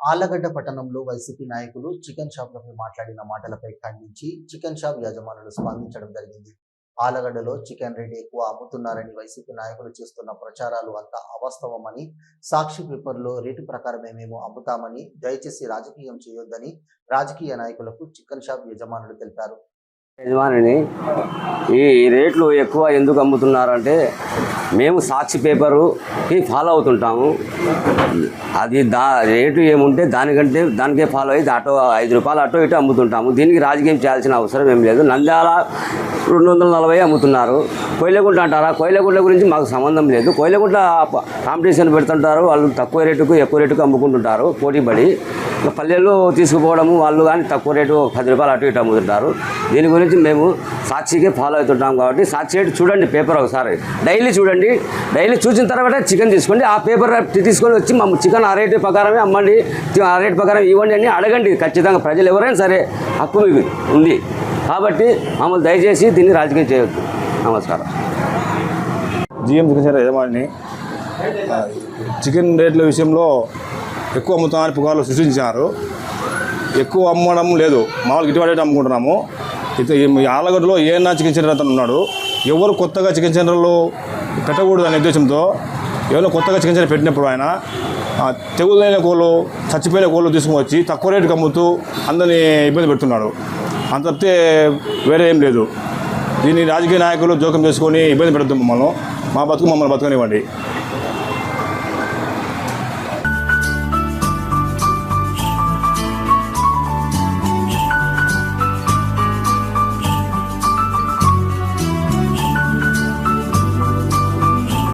ఆళ్ళగడ్డ పట్టణంలో వైసీపీ నాయకులు చికెన్ షాప్లపై మాట్లాడిన మాటలపై ఖండించి చికెన్ షాప్ యజమానులు స్పందించడం జరిగింది. ఆలగడ్డలో చికెన్ రేట్ ఎక్కువ అమ్ముతున్నారని వైసీపీ నాయకులు చేస్తున్న ప్రచారాలు అంతా అవాస్తవమని సాక్షి పేపర్లో రేటు ప్రకారమే మేము అమ్ముతామని దయచేసి రాజకీయం చేయొద్దని రాజకీయ నాయకులకు చికెన్ షాప్ యజమానులు తెలిపారు. యజమానిని ఈ రేట్లు ఎక్కువ ఎందుకు అమ్ముతున్నారంటే మేము సాక్షి పేపరుకి ఫాలో అవుతుంటాము. అది దా రేటు ఏముంటే దానికంటే దానికే ఫాలో అయ్యి అటో ఐదు రూపాయలు అటో ఇటో అమ్ముతుంటాము. దీనికి రాజకీయం చేయాల్సిన అవసరం ఏం లేదు. నంద్యాల రెండు వందల నలభై అమ్ముతున్నారు. కోయిలగుంట అంటారా? కోయిలగుంట గురించి మాకు సంబంధం లేదు. కోయిలగుంట కాంపిటీషన్ పెడుతుంటారు. వాళ్ళు తక్కువ రేటుకు ఎక్కువ రేటుకు అమ్ముకుంటుంటారు పోటీపడి పల్లెల్లో తీసుకుపోవడము వాళ్ళు కానీ తక్కువ రేటు పది రూపాయలు అటు ఇటు అమ్ముతుంటారు. దీని గురించి మేము సాక్షికి ఫాలో అవుతుంటాం కాబట్టి సాక్షి రేటు చూడండి పేపర్ ఒకసారి. డైలీ చూడండి. డైలీ చూసిన తర్వాత చికెన్ తీసుకోండి. ఆ పేపర్ తీసుకొని వచ్చి మా చికెన్ ఆ రేటు ప్రకారమే అమ్మండి. ఆ రేటు ప్రకారం ఇవ్వండి అని అడగండి. ఖచ్చితంగా ప్రజలు ఎవరైనా సరే హక్కు మీకు ఉంది. కాబట్టి మమ్మల్ని దయచేసి దీన్ని రాజకీయం చేయొద్దు. నమస్కారం. జిఎం చికెన్ సెంటర్ యజమాని చికెన్ రేట్ల విషయంలో ఎక్కువ అమ్ముతామని పుకార్లు సృష్టించారు ఎక్కువ అమ్మడం లేదు. మామూలు గిట్టుబాటు అమ్ముకుంటున్నాము. అయితే ఈ ఆలగడ్డలో ఏనా చికెన్ సెంటర్ అతను ఉన్నాడు. ఎవరు కొత్తగా చికెన్ సెంటర్లో పెట్టకూడదు అనే ఉద్దేశంతో ఎవరైనా కొత్తగా చికెన్ సెంటర్ పెట్టినప్పుడు ఆయన తెగులైన కోళ్ళు చచ్చిపోయిన కోళ్ళు తీసుకుని వచ్చి తక్కువ రేటుకి అమ్ముతూ అందరినీ ఇబ్బంది పెడుతున్నాడు. అంత తప్పితే వేరే ఏం లేదు. దీన్ని రాజకీయ నాయకులు జోక్యం చేసుకొని ఇబ్బంది పెడుతుంది మమ్మల్ని. మా బతుకు మమ్మల్ని బతుకనివ్వండి.